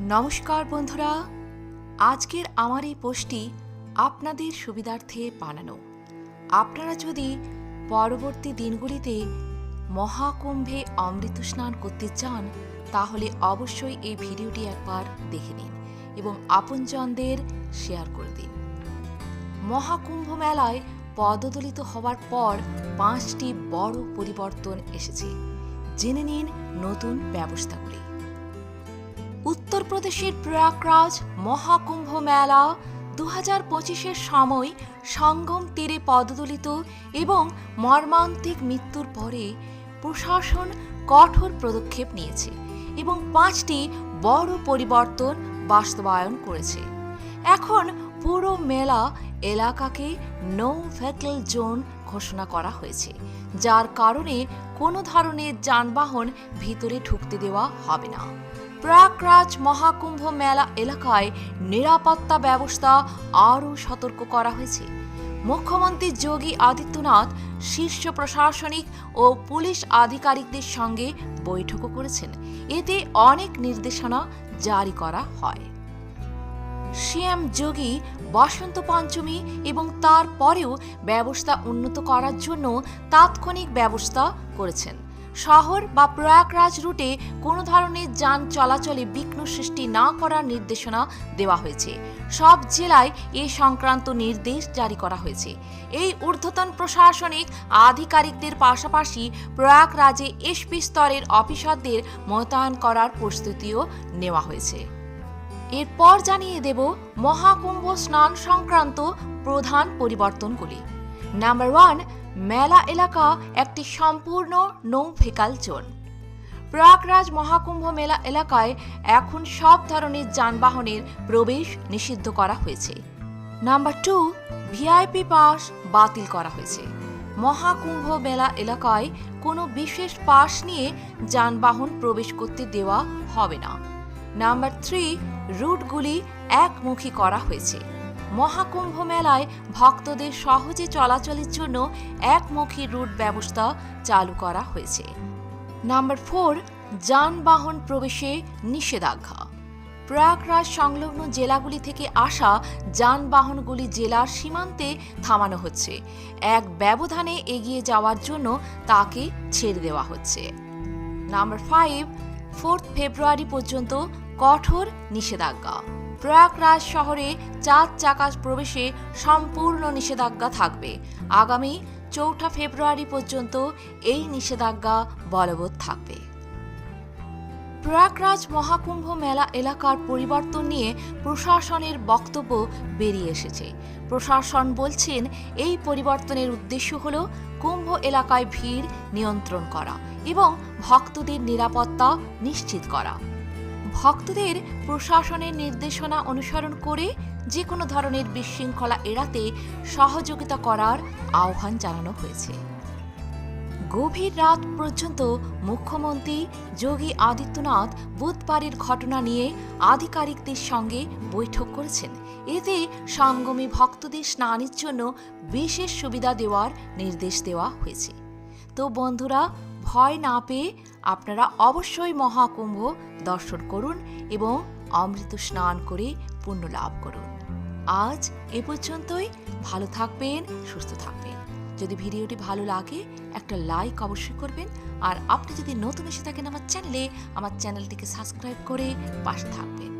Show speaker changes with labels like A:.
A: নমস্কার বন্ধুরা, আজকের আমার এই পোস্টটি আপনাদের সুবিধার্থে বানানো। আপনারা যদি পরবর্তী দিনগুলিতে মহাকুম্ভে অমৃত স্নান করতে চান, তাহলে অবশ্যই এই ভিডিওটি একবার দেখে নিন এবং আপনজনদের শেয়ার করে দিন। মহাকুম্ভ মেলায় পদদলিত হওয়ার পর পাঁচটি বড় পরিবর্তন এসেছে। জেনে নিন নতুন ব্যবস্থাগুলি। উত্তরপ্রদেশের প্রয়াগরাজ মহাকুম্ভ মেলা দু হাজার পঁচিশের সময় সঙ্গম তীরে পদদলিত এবং মর্মান্তিক মৃত্যুর পরে প্রশাসন কঠোর পদক্ষেপ নিয়েছে এবং পাঁচটি বড় পরিবর্তন বাস্তবায়ন করেছে। এখন পুরো মেলা এলাকাকে নো ভেহিকল জোন ঘোষণা করা হয়েছে, যার কারণে কোনো ধরনের যানবাহন ভিতরে ঢুকতে দেওয়া হবে না। প্রয়াগরাজ মহাকুম্ভ মেলা এলাকায় নিরাপত্তা ব্যবস্থা আরও সতর্ক করা হয়েছে। মুখ্যমন্ত্রী যোগী আদিত্যনাথ শীর্ষ প্রশাসনিক ও পুলিশ আধিকারিকদের সঙ্গে বৈঠকও করেছেন। এতে অনেক নির্দেশনা জারি করা হয়। সিএম যোগী বসন্ত পঞ্চমী এবং তারপরেও ব্যবস্থা উন্নত করার জন্য তাৎক্ষণিক ব্যবস্থা করেছেন। শহর বা প্রয়াগরাজ রুটে কোনো ধরনের যান চলাচলে বিঘ্ন সৃষ্টি না করার নির্দেশনা দেওয়া হয়েছে। সব জেলায় এ সংক্রান্ত নির্দেশ জারি করা হয়েছে। এই ঊর্ধ্বতন প্রশাসনিক আধিকারিকদের পাশাপাশি প্রয়াগরাজে এসপি স্তরের অফিসারদের মোতায়েন করার প্রস্তুতিও নেওয়া হয়েছে। এরপর জানিয়ে দেব মহাকুম্ভ স্নান সংক্রান্ত প্রধান পরিবর্তনগুলি। নাম্বার ওয়ান মেলা এলাকা একটি সম্পূর্ণ নৌ ভেকাল জোন। প্রয়াগরাজ মহাকুম্ভ মেলা এলাকায় এখন সব ধরনের যানবাহনের প্রবেশ নিষিদ্ধ করা হয়েছে। নাম্বার টু, ভিআইপি পাস বাতিল করা হয়েছে। মহাকুম্ভ মেলা এলাকায় কোনো বিশেষ পাস নিয়ে যানবাহন প্রবেশ করতে দেওয়া হবে না। নাম্বার থ্রি, রুটগুলি একমুখী করা হয়েছে। মহাকুম্ভ মেলায় ভক্তদের সহজে চলাচলের জন্য একমুখী রুট ব্যবস্থা চালু করা হয়েছে। নাম্বার ফোর, যানবাহন প্রবেশে নিষেধাজ্ঞা। প্রয়াগরাজ সংলগ্ন জেলাগুলি থেকে আসা যানবাহনগুলি জেলার সীমান্তে থামানো হচ্ছে। এক ব্যবধানে এগিয়ে যাওয়ার জন্য তাকে ছেড়ে দেওয়া হচ্ছে। নাম্বার ফাইভ, ফোর্থ ফেব্রুয়ারি পর্যন্ত কঠোর নিষেধাজ্ঞা। প্রয়াগরাজ শহরে চার চাকা প্রবেশে সম্পূর্ণ নিষেধাজ্ঞা থাকবে। আগামী চৌঠা ফেব্রুয়ারি পর্যন্ত এই নিষেধাজ্ঞা বলবৎ থাকবে। প্রয়াগরাজ মহাকুম্ভ মেলা এলাকার পরিবর্তন নিয়ে প্রশাসনের বক্তব্য বেরিয়ে এসেছে। প্রশাসন বলছেন, এই পরিবর্তনের উদ্দেশ্য হল কুম্ভ এলাকায় ভিড় নিয়ন্ত্রণ করা এবং ভক্তদের নিরাপত্তা নিশ্চিত করা। ভক্তদের প্রশাসনের নির্দেশনা অনুসরণ করে যে কোনো ধরনের বিশৃঙ্খলা এড়াতে সহযোগিতা করার আহ্বান জানানো হয়েছে। গভীর রাত পর্যন্ত মুখ্যমন্ত্রী যোগী আদিত্যনাথ বুধবারের ঘটনা নিয়ে আধিকারিকদের সঙ্গে বৈঠক করেছেন। এতে সঙ্গমী ভক্তদের স্নানের জন্য বিশেষ সুবিধা দেওয়ার নির্দেশ দেওয়া হয়েছে। তো বন্ধুরা ভয় না পেয়ে আপনারা অবশ্যই মহাকুম্ভ দর্শন করুন এবং অমৃত স্নান করে পুণ্য লাভ করুন। আজ এ পর্যন্তই। ভালো থাকবেন, সুস্থ থাকবেন। যদি ভিডিওটি ভালো লাগে, একটা লাইক অবশ্যই করবেন। আর আপনি যদি নতুন এসে থাকেন আমার চ্যানেলে, আমার চ্যানেলটিকে সাবস্ক্রাইব করে পাশে থাকবেন।